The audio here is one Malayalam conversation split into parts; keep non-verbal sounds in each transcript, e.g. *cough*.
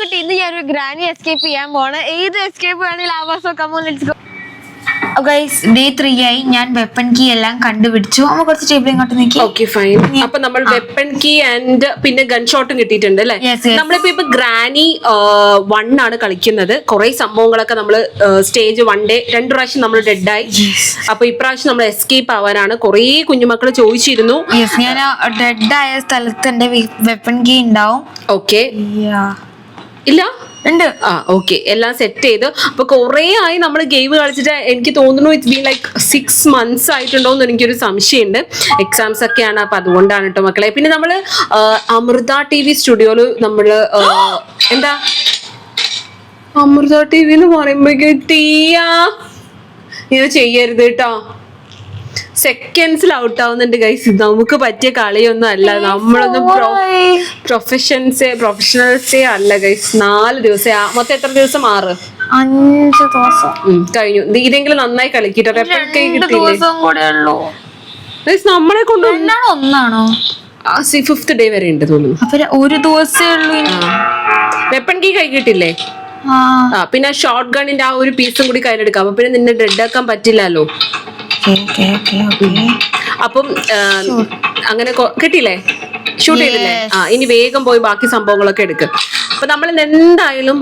കുട്ടി ഇന്ന് ഞാനൊരു ഗ്രാനി എസ്കേപ്പ് ചെയ്യാൻ പോണ് ഏത് എസ്കേപ്പ് വേണമെങ്കിലും ആവാസോ come on let's go guys day three ആയി ഞാൻ വെപ്പൺ കീ എല്ലാം കണ്ടുപിടിച്ചു. അമ്മ കുറച്ച് ടേബിൾ ഇങ്ങോട്ട് നീക്കി. ഓക്കെ ഫൈൻ അപ്പൊ നമ്മൾ വെപ്പൺ കീ ആൻഡ് പിന്നെ ഗൺ ഷോട്ടും കിട്ടിയിട്ടുണ്ട് അല്ലെ. നമ്മളിപ്പോ ഇപ്പൊ ഗ്രാനി വൺ ആണ് കളിക്കുന്നത്. കുറെ സംഭവങ്ങളൊക്കെ നമ്മൾ സ്റ്റേജ് വൺ ഡേ രണ്ടു പ്രാവശ്യം നമ്മൾ ഡെഡായി അപ്പൊ ഇപ്രാവശ്യം നമ്മൾ എസ്കേപ്പ് ആവാനാണ്. കുറെ കുഞ്ഞുമക്കൾ ചോദിച്ചിരുന്നു. യെസ് ഞാൻ ഡെഡ് ആയ സ്ഥലത്ത് എന്റെ വെപ്പൺ കീ ഉണ്ടാവും. ഓക്കെ. ഇല്ല? ഉണ്ട്. ആ ഓക്കെ എല്ലാം സെറ്റ് ചെയ്ത്. അപ്പൊ കുറെ ആയി നമ്മൾ ഗെയിം കളിച്ചിട്ട് എനിക്ക് തോന്നുന്നു it's been like six months ആയിട്ടുണ്ടോ എന്ന് എനിക്കൊരു സംശയമുണ്ട്. എക്സാംസ് ഒക്കെയാണ്. അപ്പൊ അതുകൊണ്ടാണ് കേട്ടോ മക്കളെ. പിന്നെ നമ്മൾ അമൃത ടി വി സ്റ്റുഡിയോയിൽ നമ്മൾ എന്താ? അമൃത ടി വി എന്ന് പറയുമ്പോ ടീയാ ഇത് ചെയ്യരുത് കേട്ടോ സെക്കൻഡ്സിൽ ഔട്ട് ആവുന്നുണ്ട് ഗൈസ് നമുക്ക് പറ്റിയ കളിയൊന്നും അല്ല. നമ്മളൊന്നും പ്രോ പ്രൊഫഷൻസേ പ്രൊഫഷണൽസേ അല്ല ഗൈസ് നാല് ദിവസം മൊത്തം എത്ര ദിവസം? ആറ്. അഞ്ച് ദിവസം. കഴിഞ്ഞു. ഇത് ഇതെങ്കിലും നന്നായി കളിക്കിട്ടോ. ദിവസം കൂടെ ഉള്ളൂ. നമ്മളെ കൊണ്ട് ഒന്നാണോ? ഫിഫ്ത് ഡേ വരെ ഉണ്ട് തോന്നുന്നു. ഒരു ദിവസമേ ഉള്ളൂ. വെപ്പൺ കീ കൈ കിട്ടില്ലേ ആ. പിന്നെ ഷോർട്ട് ഗണ്ണിന്റെ ആ ഒരു പീസും കൂടി കയ്യിലെടുക്കാം. അപ്പൊ പിന്നെ നിന്നെ ഡെഡ് ആക്കാൻ പറ്റില്ലല്ലോ. ഓക്കെ ഓക്കെ ഓക്കെ ഓക്കെ അപ്പം അങ്ങനെ കൊ- കിട്ടിയില്ലേ? ഷൂട്ട് ചെയ്തില്ലേ. ആ ഇനി വേഗം പോയി ബാക്കി സംഭവങ്ങളൊക്കെ എടുക്ക്. അപ്പൊ നമ്മൾ ഇന്ന് എന്തായാലും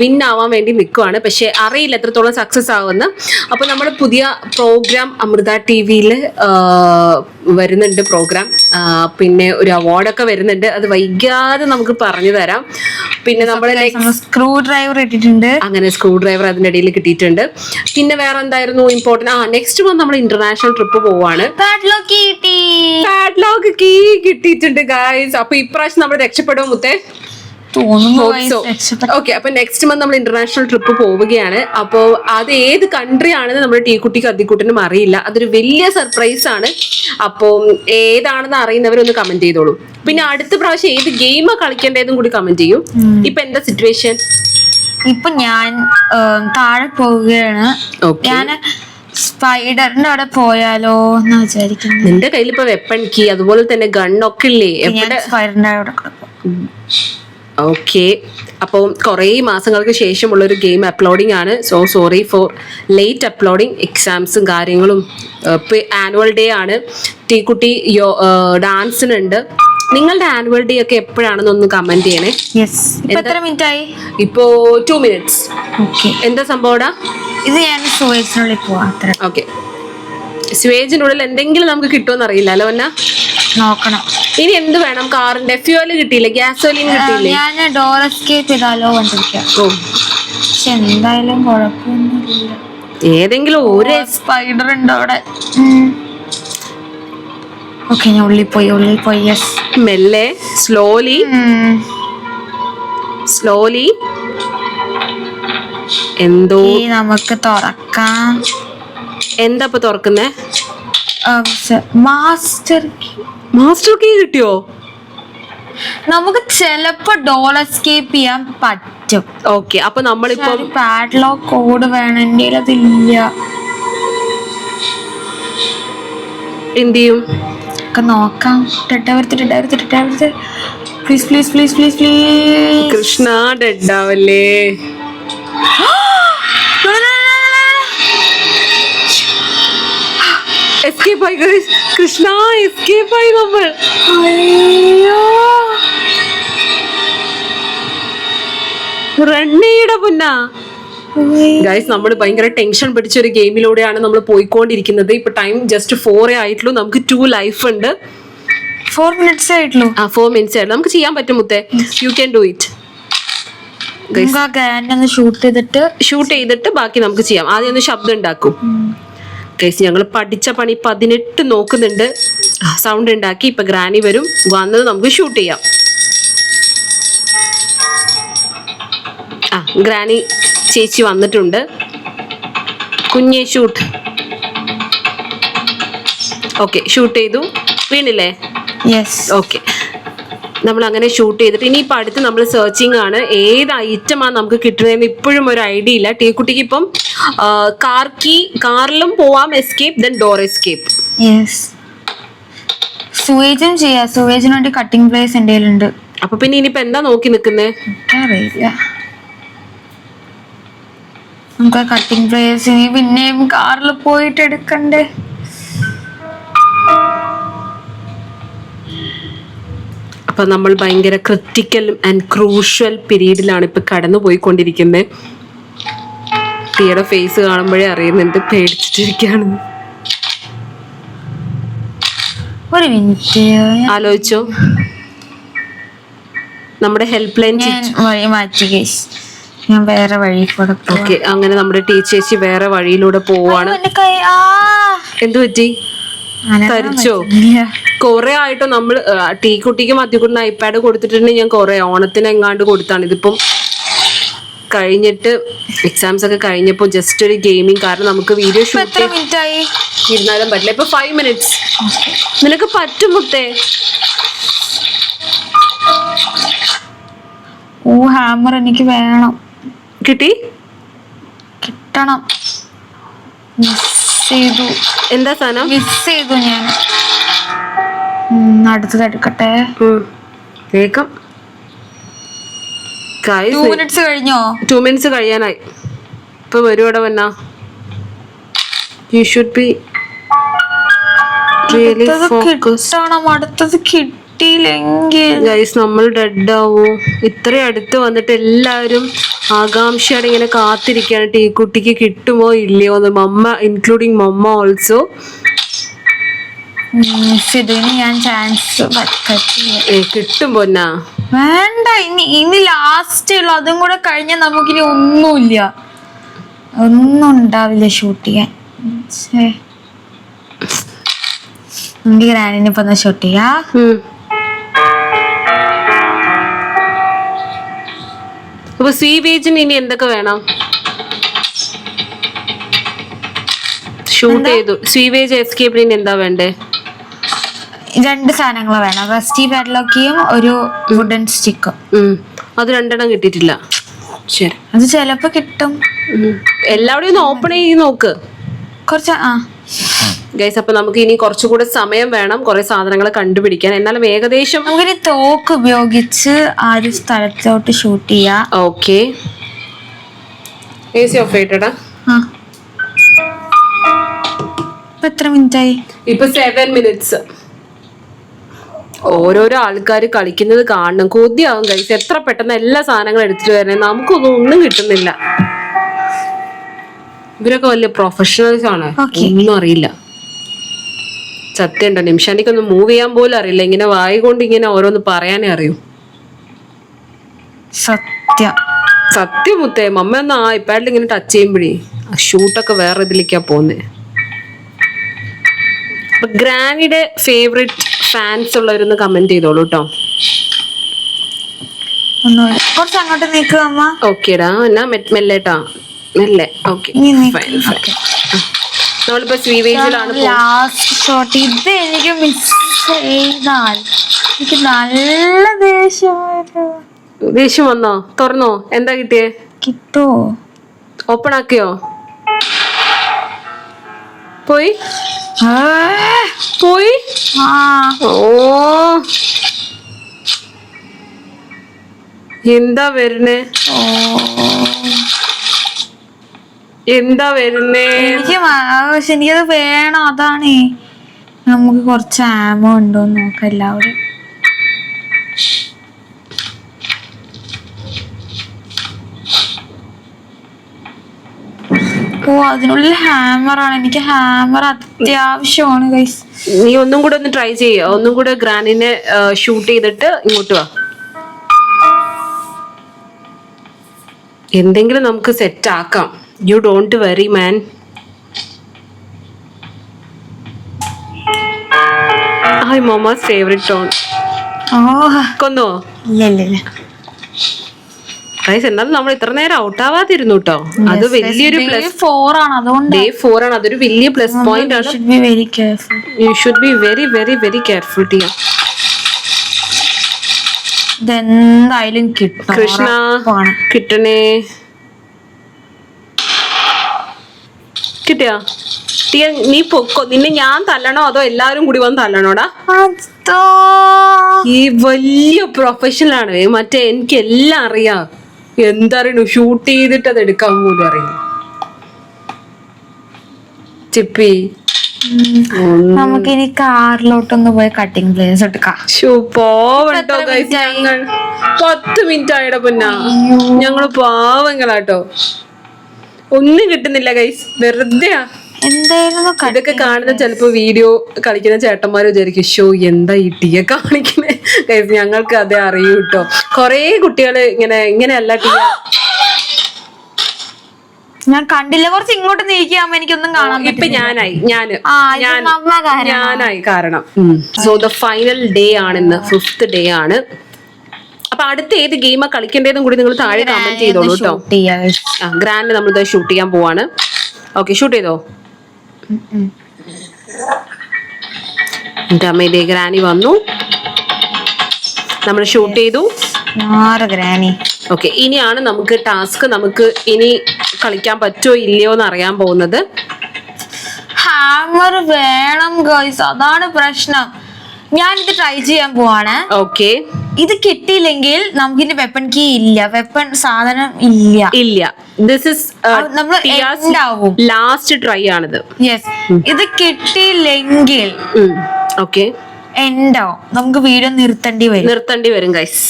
വിൻ ആവാൻ വേണ്ടി നിൽക്കുവാണ് പക്ഷെ അറിയില്ല എത്രത്തോളം സക്സസ് ആവുമെന്ന്. അപ്പൊ നമ്മൾ പുതിയ പ്രോഗ്രാം അമൃത ടി വിയിൽ വരുന്നുണ്ട് പ്രോഗ്രാം പിന്നെ ഒരു അവാർഡൊക്കെ വരുന്നുണ്ട്. അത് വൈകാതെ നമുക്ക് പറഞ്ഞു തരാം. പിന്നെ നമ്മൾ സ്ക്രൂ ഡ്രൈവർ ഇട്ടിട്ടുണ്ട്. അങ്ങനെ സ്ക്രൂ ഡ്രൈവർ അതിന്റെ ഇടയിൽ കിട്ടിയിട്ടുണ്ട്. പിന്നെ വേറെ എന്തായിരുന്നു ഇമ്പോർട്ടന്റ് ആ നെക്സ്റ്റ് മന്ത് നമ്മൾ ഇന്റർനാഷണൽ ട്രിപ്പ് പോവാണ്. കിട്ടിയിട്ടുണ്ട് ഗായ്സ് അപ്പൊ ഇപ്രാവശ്യം നമ്മൾ രക്ഷപ്പെടുമോ മുത്തേ. ഓക്കെ അപ്പൊ നെക്സ്റ്റ് മന്ത് നമ്മൾ ഇന്റർനാഷണൽ ട്രിപ്പ് പോവുകയാണ്. അപ്പോൾ അത് ഏത് കൺട്രി ആണെന്ന് നമ്മുടെ ടീക്കുട്ടിക്ക് അതിക്കുട്ടിനും അറിയില്ല. അതൊരു വലിയ സർപ്രൈസ് ആണ്. അപ്പോൾ ഏതാണെന്ന് അറിയുന്നവരൊന്ന് കമന്റ് ചെയ്തോളൂ. പിന്നെ അടുത്ത പ്രാവശ്യം ഏത് ഗെയിമാ കളിക്കേണ്ടതെന്നും കൂടി കമന്റ് ചെയ്യും. ഇപ്പൊ എന്താ സിറ്റുവേഷൻ ഇപ്പൊ ഞാൻ താഴെ പോവുകയാണ്. ഞാൻ സ്പൈഡറിന്റെ അവിടെ പോയാലോ എന്ന് വിചാരിക്കുന്നു. നിന്റെ കയ്യിൽ ഇപ്പൊ വെപ്പൺ കീ അതുപോലെ തന്നെ ഗണ്ണൊക്കെ ഇല്ലേ? സ്പൈഡറിന്റെ അവിടെ ഓക്കെ അപ്പോൾ കുറേ മാസങ്ങൾക്ക് ശേഷമുള്ള ഒരു ഗെയിം അപ്ലോഡിംഗ് ആണ് so sorry for late uploading എക്സാംസും കാര്യങ്ങളും ഇപ്പോൾ ആനുവൽ ഡേ ആണ്. ടീക്കുട്ടി യോ ഡാൻസിനുണ്ട് നിങ്ങളുടെ ആനുവൽ ഡേ ഒക്കെ എപ്പോഴാണെന്ന് ഒന്ന് കമന്റ് ചെയ്യണേ? എത്ര മിനിറ്റ് ആയി ഇപ്പോ ടു മിനിറ്റ്സ് ഓക്കെ എന്താ സംഭവം ഇത് ഞാൻ സുവേജിനുള്ളിൽ പോവാ. ഓക്കെ സ്വേജിനുള്ളിൽ എന്തെങ്കിലും നമുക്ക് കിട്ടുമെന്ന് അറിയില്ല അല്ലോ എന്നാ നോക്കണം. ഇനി എന്ത് വേണം? കാറിന്റെ ഫ്യൂവൽ കിട്ടിയില്ല? ഗ്യാസോലിൻ കിട്ടിയില്ല? ഞാൻ ഡോർ എസ്കേപ്പ് ചെയ്താലോ കണ്ടിരിക്കാം ഓ. പക്ഷെ എന്തായാലും കുഴപ്പമൊന്നുമില്ല. ഏതെങ്കിലും ഒരു സ്പൈഡർ ഉണ്ട് അവിടെ? ഓക്കെ ഞാൻ ഉള്ളിൽ പോയി ഉള്ളിൽ പോയി യെസ് മെല്ലെ സ്ലോലി സ്ലോലി എന്തോ നമുക്ക് തുറക്കാം. എന്താ ഇപ്പൊ തുറക്കുന്നേ? മാസ്റ്റർ മാസ്റ്റർ കീ കിട്ടിയോ? നമുക്ക് ചിലപ്പോ ഡോൾ എസ്കേപ്പ് ചെയ്യാൻ പറ്റും. ഓക്കെ അപ്പൊ നമ്മളിപ്പോ പാഡ്ലോക്ക് കോഡ് വേണം എന്റെ കയ്യിൽ അതില്ല. എന്ത് ചെയ്യും ഒക്കെ നോക്കാം. ടെട്ടാവരുത്തി ടെട്ടാവരുത്തി ടെട്ടാവരുത്തി please please please please please Krishna ഡെഡാവല്ലേ Krishna escape ആയി നമ്മൾ. അയ്യോ. റണ്ണിയുടെ പുന്നാ. ഗൈസ് നമ്മൾ ഭയങ്കര ടെൻഷൻ പിടിച്ച ഒരു ഗെയിമിലൂടെയാണ് നമ്മൾ പോയിക്കൊണ്ടിരിക്കുന്നത്. ഇപ്പൊ ടൈം ജസ്റ്റ് ഫോറേ ആയിട്ടുള്ളൂ. നമുക്ക് ടു ലൈഫ് ഉണ്ട്. ഫോർ മിനിറ്റ്സ് ആയിട്ടുള്ളൂ. ആ ഫോർ മിനിറ്റ്സ് ആയിട്ടുള്ളൂ. നമുക്ക് ചെയ്യാൻ പറ്റും മുത്തേ. You can do it shoot ചെയ്തിട്ട് ഷൂട്ട് ചെയ്തിട്ട് ബാക്കി നമുക്ക് ചെയ്യാം. ആദ്യം ഒന്ന് ശബ്ദം ഉണ്ടാക്കും. ഗൈസ് ഞങ്ങൾ പഠിച്ച പണി പതിനെട്ട് നോക്കുന്നുണ്ട്. സൗണ്ട് ഉണ്ടാക്കി ഇപ്പൊ ഗ്രാനി വരും. വന്നത് നമുക്ക് ഷൂട്ട് ചെയ്യാം. ആ ഗ്രാനി ചേച്ചി വന്നിട്ടുണ്ട്. കുഞ്ഞെ ഷൂട്ട് ഓക്കെ ഷൂട്ട് ചെയ്തു. വീണില്ലേ? യെസ് ഓക്കെ നമ്മൾ അങ്ങനെ ഷൂട്ട് ചെയ്തിട്ട് ഇനിയിപ്പോൾ അടുത്ത് നമ്മൾ സെർച്ചിങ് ആണ്. ഏത് ഐറ്റമാണ് നമുക്ക് കിട്ടുന്നതെന്ന് ഇപ്പോഴും ഒരു ഐഡിയ ഇല്ല. ടീക്കുട്ടിക്ക് ഇപ്പം കാർ കീ കാറിലും പോവാം എസ്കേപ്പ് ദെൻ ഡോർ എസ്കേപ്പ് സുവേജും ചെയ്യാം. സുവേജിന് വേണ്ടി കട്ടിംഗ് പ്ലേസ് എന്റെ ഉണ്ട് അപ്പൊ പിന്നെ ഇനിയിപ്പോ എന്താ നോക്കി നിൽക്കുന്നേ എനിക്കറിയില്ല. നമുക്ക് കട്ടിംഗ് പ്ലേസ് ഇനി പിന്നെയും കാറിൽ പോയിട്ട് എടുക്കണ്ടേ? അപ്പൊ നമ്മൾ ഭയങ്കര ക്രിറ്റിക്കൽ ആൻഡ് ക്രൂഷ്യൽ പീരീഡിലാണ് ഇപ്പൊ കടന്നു പോയിക്കൊണ്ടിരിക്കുന്നത് തീയുടെ ഫേസ് കാണുമ്പോഴേ അറിയുന്നുണ്ട് പേടിച്ചിട്ടിരിക്കുകയാണ് ഒരു മിനിറ്റ്. ആലോചിച്ചോ. നമ്മുടെ ഹെൽപ്പ് ലൈൻ വഴി മാറ്റി ഞാൻ വേറെ വഴി കൂടെ പോവാം. ഓക്കെ അങ്ങനെ നമ്മുടെ ടീച്ചേച്ചി വേറെ വഴിയിലൂടെ പോവാണ്. എന്തു പറ്റി? തരിച്ചോ? കൊറേ ആയിട്ട് നമ്മൾ ടീ കുട്ടിക്ക് മദ്യക്കുട്ടിന് ഐപാഡ് കൊടുത്തിട്ടുണ്ടെങ്കിൽ ഞാൻ കുറെ ഓണത്തിന് എങ്ങാണ്ട് കൊടുത്താണ്. ഇതിപ്പം കഴിഞ്ഞിട്ട് എക്സാംസ് ഒക്കെ കഴിഞ്ഞപ്പോൾ ജസ്റ്റ് ഒരു ഗെയിമിങ് കാരണം നമുക്ക് വീഡിയോ ഷൂട്ട് ഇരുന്നാലും പറ്റില്ല. ഇപ്പൊ ഫൈവ് മിനിറ്റ്സ് നിനക്ക് പറ്റും മുത്തേ. ഓ ഹാമർ എനിക്ക് വേണം. കിട്ടി? കിട്ടണം. മിസ് ചെയ്തു. എന്താ സാധനം? മിസ് ചെയ്തു ഞാൻ. അടുത്തത് എടുക്കട്ടെ. വേഗം ടു മിനിറ്റ്സ് കഴിഞ്ഞോ? ടു മിനിറ്റ്സ് കഴിയാനായി. ഇപ്പൊ വരുവടെ വന്നാ you should be really focus അടുത്തത് അടുത്തത് കിട്ടിയില്ലെങ്കിൽ ഗൈസ് നമ്മൾ ഡെഡ് ആവും. ഇത്രയും അടുത്ത് വന്നിട്ട് എല്ലാവരും ആകാംക്ഷയോടെ ഇങ്ങനെ കാത്തിരിക്കുകയാണ്. ടീ കുട്ടിക്ക് കിട്ടുമോ ഇല്ലയോ എന്ന് മമ്മ ഇൻക്ലൂഡിങ് മമ്മ ഓൾസോ ഇനി ഞാൻ ചാൻസ് കിട്ടും പൊന്നാ. വേണ്ട ഇനി ഇനി ലാസ്റ്റ് ഉള്ളു. അതും കൂടെ കഴിഞ്ഞാൽ നമുക്കിനി ഒന്നുമില്ല. ഒന്നും ഉണ്ടാവില്ല ഷൂട്ട് ചെയ്യാൻ. നമുക്ക് ഗ്രാൻഡിനെ ഇപ്പൊ ഷൂട്ട് ചെയ്യാ. അപ്പൊ സ്വീവേജിന് ഇനി എന്തൊക്കെ വേണം? ഷൂട്ട് ചെയ്തു. സ്വീവേജ് എസ്കേപ്പിന് ഇനി എന്താ വേണ്ടേ? രണ്ട് സാധനങ്ങൾ വേണം. റസ്റ്റി പാഡ്ലോക്കിയും ഒരു വുഡൻ സ്റ്റിക്കും അത് രണ്ടെണ്ണം കിട്ടിയിട്ടില്ല. ശരി. അത് ചിലപ്പോ കിട്ടും. എല്ലാവിടെയും ഓപ്പൺ ചെയ്ത് നോക്ക്. കുറച്ച് ആ. ഗൈസ് അപ്പൊ നമുക്ക് ഇനി കുറച്ചുകൂടെ സമയം വേണം കുറെ സാധനങ്ങൾ കണ്ടുപിടിക്കാൻ. എന്നാലും ഏകദേശം അങ്ങനെ തോക്ക് ഉപയോഗിച്ച് ആ ഒരു സ്ഥലത്തോട്ട് ഷൂട്ട് ചെയ്യാ. ഓക്കെ എ സി ഓഫ് ചെയ്തിട്ടാ ആ. എത്ര മിനിറ്റ് ആയി ഇപ്പൊ സെവൻ മിനിറ്റ്സ് ഓരോരോ ആൾക്കാർ കളിക്കുന്നത് കാണണം. കൊതിയാവും കഴിച്ച് എത്ര പെട്ടെന്ന് എല്ലാ സാധനങ്ങളും എടുത്തിട്ട് വരണേ? നമുക്കൊന്നും ഒന്നും കിട്ടുന്നില്ല. ഇവരൊക്കെ വലിയ പ്രൊഫഷണൽസ് ആണ്. ഒന്നും അറിയില്ല. സത്യം ഉണ്ടോ നിമിഷാനിക്കൊന്നും മൂവ് ചെയ്യാൻ പോലും അറിയില്ല. ഇങ്ങനെ വായി കൊണ്ട് ഇങ്ങനെ ഓരോന്ന് പറയാനേ അറിയൂ. സത്യ. സത്യം മുത്തേ മമ്മ ഒന്ന് ആ ഇപ്പാഡിൽ ഇങ്ങനെ ടച്ച് ചെയ്യുമ്പോഴേ ആ ഷൂട്ടൊക്കെ വേറെ ഇതിലേക്കാ പോന്നേ. ഗ്രാനിയുടെ ഫേവറേറ്റ് ഫാൻസ് ഉള്ളവരൊന്ന് കമന്റ് ചെയ്തോളൂ കേട്ടോ കുറച്ച് അങ്ങോട്ട് അമ്മ. ഓക്കേടാ എന്നാ മെറ്റ് മെല്ലേട്ടാ മെല്ലെ. ഓക്കെ ഫൈൻ ഫൈൻ നമ്മളിപ്പോ സ്വീവേജിലാണ് ലാസ്റ്റ് ഷോട്ട് ഇത് എനിക്ക് മിസ് ചെയ്താൽ എനിക്ക് നല്ല ദേഷ്യം വരും ദേഷ്യം വന്നോ? തുറന്നോ? എന്താ കിട്ടിയേ? കിട്ടോ. ഓപ്പൺ ആക്കിയോ? പോയി? പോയി? ഓ. എന്താ വരുന്നേ? എന്താ വരുന്നേ? എനിക്ക് എനിക്കത് വേണം അതാണ്. നമുക്ക് കുറച്ച് ആമോ ഉണ്ടോ എന്ന് നോക്കാം എല്ലാവരും. ഓ അതിനുള്ളിൽ ഹാമർ ആണ്. എനിക്ക് ഹാമർ അത്യാവശ്യമാണ് ഗൈസ് നീ ഒന്നും കൂടെ ഒന്ന് ട്രൈ ചെയ്യ. ഒന്നും കൂടെ ഗ്രാനിനെ ഷൂട്ട് ചെയ്തിട്ട് ഇങ്ങോട്ട് വാ. എന്തെങ്കിലും നമുക്ക് സെറ്റ് ആക്കാം. You don't worry man hi മോമാസ് favourite tone കൊന്നോ ഗൈസ് എന്നാലും നമ്മൾ ഇത്ര നേരം ഔട്ട് ആവാതിരുന്നു കേട്ടോ അത് വലിയൊരു പ്ലസ് ഫോർ ആണ് അതുകൊണ്ട് ഡേ ഫോർ ആണ്. അതൊരു വലിയ പ്ലസ് പോയിന്റ് ആണ്. You should be very very very careful ടിയ ഇതെന്തായാലും കിട്ടും കൃഷ്ണ കിട്ടണേ. കിട്ടിയാ? ടിയ നീ പൊക്കോ? നിന്നെ ഞാൻ തല്ലണോ അതോ എല്ലാരും കൂടി വന്ന് തല്ലണോടാ? ഈ വലിയ പ്രൊഫഷണൽ ആണ്. മറ്റേ എനിക്ക് എല്ലാം അറിയാം. എന്തറിയണു? ഷൂട്ട് ചെയ്തിട്ട് അത് എടുക്കാൻ പോലും അറിയില്ല. ചിപ്പി. നമുക്കിനി കാറിലോട്ടൊന്ന് പോയി കട്ടിംഗ് പ്ലേസ് എടുക്കാം. ആയി? ഞങ്ങൾ? പത്ത് മിനിറ്റ് ആയിട പൊന്ന. ഞങ്ങൾ പാവങ്ങളാട്ടോ. ഒന്നും കിട്ടുന്നില്ല ഗൈസ് വെറുതെയാ. എന്തായിരുന്നു ഇതൊക്കെ കാണുന്ന ചിലപ്പോ വീഡിയോ കളിക്കുന്ന ചേട്ടന്മാർ വിചാരിക്കും ഷോ എന്താ ഈ ടീയെ കാണിക്കണേ ഞങ്ങൾക്ക് അതേ അറിയൂ കേട്ടോ കൊറേ കുട്ടികൾ ഇങ്ങനെ ഇങ്ങനെയല്ല ടീ. ഞാൻ കണ്ടില്ല. കുറച്ച് ഇങ്ങോട്ട് നീക്കിയാകുമ്പോ എനിക്കൊന്നും കാണാൻ ഇപ്പൊ ഞാനായി. ഞാൻ. ഞാനായി കാരണം. സോ ദ ഫൈനൽ ഡേ ആണ് ഇന്ന്. ഫിഫ്ത് ഡേ ആണ്. അപ്പൊ അടുത്ത ഏത് ഗെയിമാ കളിക്കേണ്ടതെന്നും കൂടി നിങ്ങൾ താഴെ കമന്റ് ചെയ്തോളൂ കേട്ടോ ഗ്രാൻഡ് നമ്മൾ ഷൂട്ട് ചെയ്യാൻ പോവാണ്. ഓക്കെ ഷൂട്ട് ചെയ്തോ? അമ്മ ഇതേ ഗ്രാനി വന്നു. നമ്മൾ ഷൂട്ട് ചെയ്തു. ഗ്രാനി. ഓക്കെ ഇനിയാണ് നമുക്ക് ടാസ്ക് നമുക്ക് ഇനി കളിക്കാൻ പറ്റുമോ ഇല്ലയോ എന്ന് അറിയാൻ പോകുന്നത്. ഹാമർ വേണം അതാണ് പ്രശ്നം. ഞാൻ ഇത് ട്രൈ ചെയ്യാൻ പോവാണ്. ഓക്കെ ഇത് കിട്ടിയില്ലെങ്കിൽ നമുക്ക് ഇനി വെപ്പൺ കീ ഇല്ല. വെപ്പൺ സാധനം ഇല്ല. ഇല്ല. ദിസ് ഇസ് നമ്മൾ. ലാസ്റ്റ് ട്രൈ ആണിത്. യെസ് ഇത് കിട്ടിയില്ലെങ്കിൽ ഓക്കെ എൻഡോ നമുക്ക് വീഡിയോ നിർത്തേണ്ടി വരും. നിർത്തേണ്ടി വരും ഗൈസ്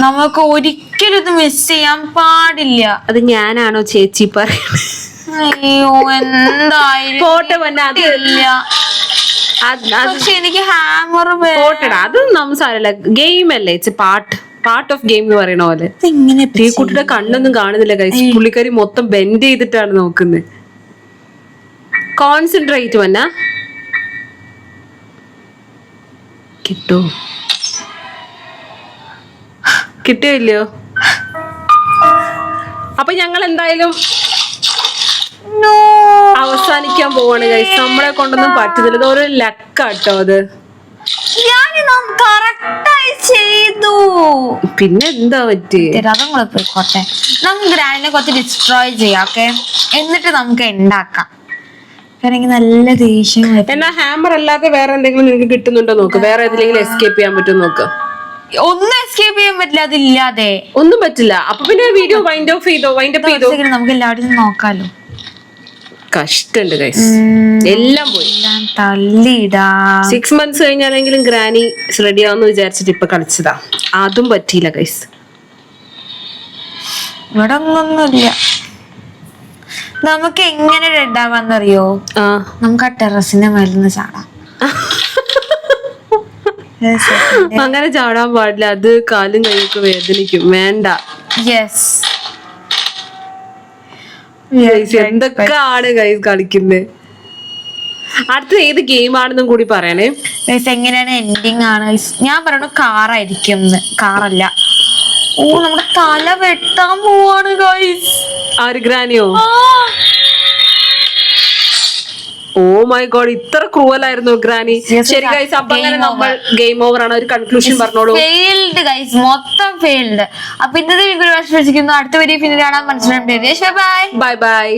നമുക്ക് ഒരിക്കലും ഇത് മിസ് ചെയ്യാൻ പാടില്ല. അത് ഞാനാണോ ചേച്ചി പറയുന്നത്? അയ്യോ എന്തായാലും പോട്ടെ പൊന്നെ പക്ഷെ എനിക്ക് ഹാമർ പോട്ടടാ അത് നമ്മൾ സാരല്ല. ഗെയിം അല്ലേ it's part part of game എന്ന് പറയണ പോലെ. ഇങ്ങനെ ഈ കുട്ടിയുടെ കണ്ണൊന്നും കാണുന്നില്ല കൈസ് പുള്ളിക്കാരി മൊത്തം ബെൻഡ് ചെയ്തിട്ടാണ് നോക്കുന്നത് കോൺസെൻട്രേറ്റ് വന്ന കിട്ടോ? കിട്ടിയോ ഇല്ലയോ? അപ്പൊ ഞങ്ങൾ എന്തായാലും. അവസാനിക്കാൻ പോവാണ് ഗൈസ് നമ്മളെ കൊണ്ടൊന്നും പറ്റുന്നില്ല ഇത് ഒരു ലക്കാട്ടോ അത്. ചെയ്തു. പിന്നെ എന്താ പറ്റി? പോയിക്കോട്ടെ. നമുക്ക് ഗ്രാൻഡിനെ കുറച്ച് ഡിസ്ട്രോയ് ചെയ്യാം ഓക്കെ എന്നിട്ട് നമുക്ക് ഉണ്ടാക്കാം. കാരണം നല്ല ദേഷ്യം. എന്നാ ഹാമർ അല്ലാതെ വേറെ എന്തെങ്കിലും നിങ്ങൾക്ക് കിട്ടുന്നുണ്ടോ നോക്ക്? വേറെ ഏതെങ്കിലും എസ്കേപ്പ് ചെയ്യാൻ പറ്റുമോ നോക്ക്? ഒന്നും എസ്കേപ്പ് ചെയ്യാൻ പറ്റില്ല അതില്ലാതെ. ഒന്നും പറ്റില്ല. അപ്പൊ പിന്നെ വീഡിയോ വൈൻഡ് ഓഫ് ചെയ്തോ? വൈൻഡ് അപ്പ് ചെയ്തോ? നമുക്ക് എല്ലാവരും നോക്കാലോ. കഷ്ടണ്ട് ഗൈസ് എല്ലാം പോയി. തള്ളിയിടാം. സിക്സ് മന്ത്സ് കഴിഞ്ഞാലെങ്കിലും ഗ്രാനി റെഡി ആവുമെന്ന് വിചാരിച്ചിട്ട് ഇപ്പൊ കളിച്ചതാ. അതും പറ്റിയില്ല ഗൈസ് ഇവിടെ ഒന്നൊന്നുമില്ല നമുക്ക് എങ്ങനെ റെഡാവാന്നറിയോ? നമുക്ക് ആ ടെറസിന്റെ മേലിൽ നിന്ന് ചാടാം. *laughs* അങ്ങനെ ചാടാൻ പാടില്ല. അത് കാലും കൈയൊക്കെ വേദനിക്കും. വേണ്ട. യെസ് എന്തൊക്കെയാണ് ഗൈസ് കളിക്കുന്നത് അടുത്ത ഏത് ഗെയിം ആണെന്നും കൂടി പറയണേ ഗൈസ് എങ്ങനെയാണ് എൻഡിങ് ആണ്? ഞാൻ പറയണു കാറായിരിക്കും കാറല്ല ഓ നമ്മുടെ തല വെട്ടാൻ പോവാണ് ഗൈസ് ആര് ഗ്രാനിയോ? ഓ മൈ ഗോഡ് ഇത്ര ക്രൂവൽ ആയിരുന്നു ഗ്രാനി. ശരി ഗൈസ് അപ്പൊ അങ്ങനെ നമ്മൾ ഗെയിം ഓവർ ആണ്. ഒരു കൺക്ലൂഷൻ പറഞ്ഞോളൂ. ഫെയിൽഡ് ഗൈസ് മൊത്തം ഫെയിൽഡ് അപ്പൊ ഇന്നത്തെ വീഡിയോ വിശ്വസിക്കുന്നു അടുത്ത വീഡിയോ പിന്നെ കാണാൻ മനസ്സിലായി ബൈ ബൈ ബൈ